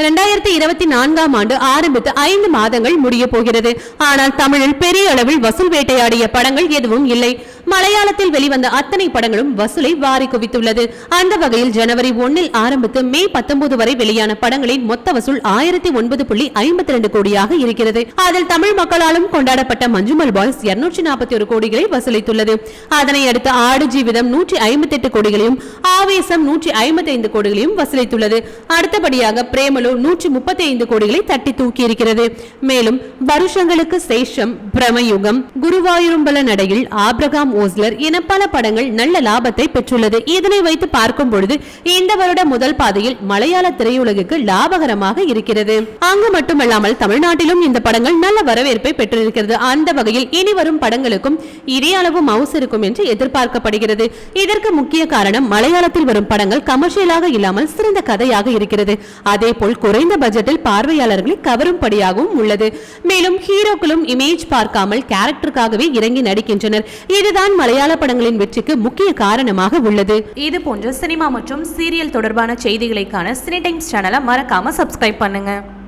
இரண்டாயிரத்தி இருபத்தி நான்காம் ஆண்டு ஆரம்பித்து ஐந்து மாதங்கள் முடிய போகிறது. ஆனால் தமிழில் பெரிய அளவில் வசூல் வேட்டையாடிய படங்கள் எதுவும் இல்லை. மலையாளத்தில் வெளிவந்த அத்தனை படங்களும் வசூலை வாரி குவித்துள்ளது. அந்த வகையில் ஜனவரி ஒன்னில் ஆரம்பித்து மே பத்தொன்பது வரை வெளியான படங்களின் மொத்த வசூல் ஆயிரத்தி ஒன்பது புள்ளி ஐம்பத்தி ரெண்டு கோடியாக இருக்கிறது. அதில் தமிழ் மக்களாலும் கொண்டாடப்பட்ட மஞ்சுமல் பாய்ஸ் இருநூற்றி நாற்பத்தி ஒரு கோடிகளை வசூலித்துள்ளது. அதனை அடுத்து ஆடு ஜீவிதம் நூற்றி ஐம்பத்தி எட்டு கோடிகளையும் ஆவேசம் நூற்றி ஐம்பத்தி ஐந்து கோடிகளையும் வசூலித்துள்ளது. அடுத்தபடியாக பிரேமலு நூற்றி முப்பத்தி ஐந்து கோடிகளை தட்டி தூக்கி இருக்கிறது மேலும் வருஷங்களுக்கு சேஷம் பிரமயுகம் குருவாயூரும்பல நடையில் ஆப்ரகாம் ஓஸ்லர் என பல படங்கள் நல்ல லாபத்தை பெற்றுள்ளது. இதனை வைத்து பார்க்கும் பொழுது இந்த வருட முதல் பாதையில் மலையாள திரையுலகுக்கு லாபகரமாக இருக்கிறது. அங்கு மட்டுமல்லாமல் தமிழ்நாட்டிலும் இந்த படங்கள் நல்ல வரவேற்பை பெற்றிருக்கிறது. அந்த வகையில் இனி வரும் படங்களுக்கும் இதே அளவு மவுஸ் இருக்கும் என்று எதிர்பார்க்கப்படுகிறது. இதற்கு முக்கிய காரணம் மலையாளத்தில் வரும் படங்கள் கமர்ஷியலாக இல்லாமல் சிறந்த கதையாக இருக்கிறது. அதே போல் குறைந்த பட்ஜெட்டில் பார்வையாளர்களை கவரும்படியாகவும் உள்ளது. மேலும் ஹீரோக்களும் இமேஜ் பார்க்காமல் கேரக்டருக்காகவே இறங்கி நடிக்கின்றனர். இதுதான் மலையாள படங்களின் வெற்றிக்கு முக்கிய காரணமாக உள்ளது. இது போன்ற சினிமா மற்றும் சீரியல் தொடர்பான செய்திகளைக்கான சினி டைம்ஸ் சேனலை மறக்காம சப்ஸ்கிரைப் பண்ணுங்க.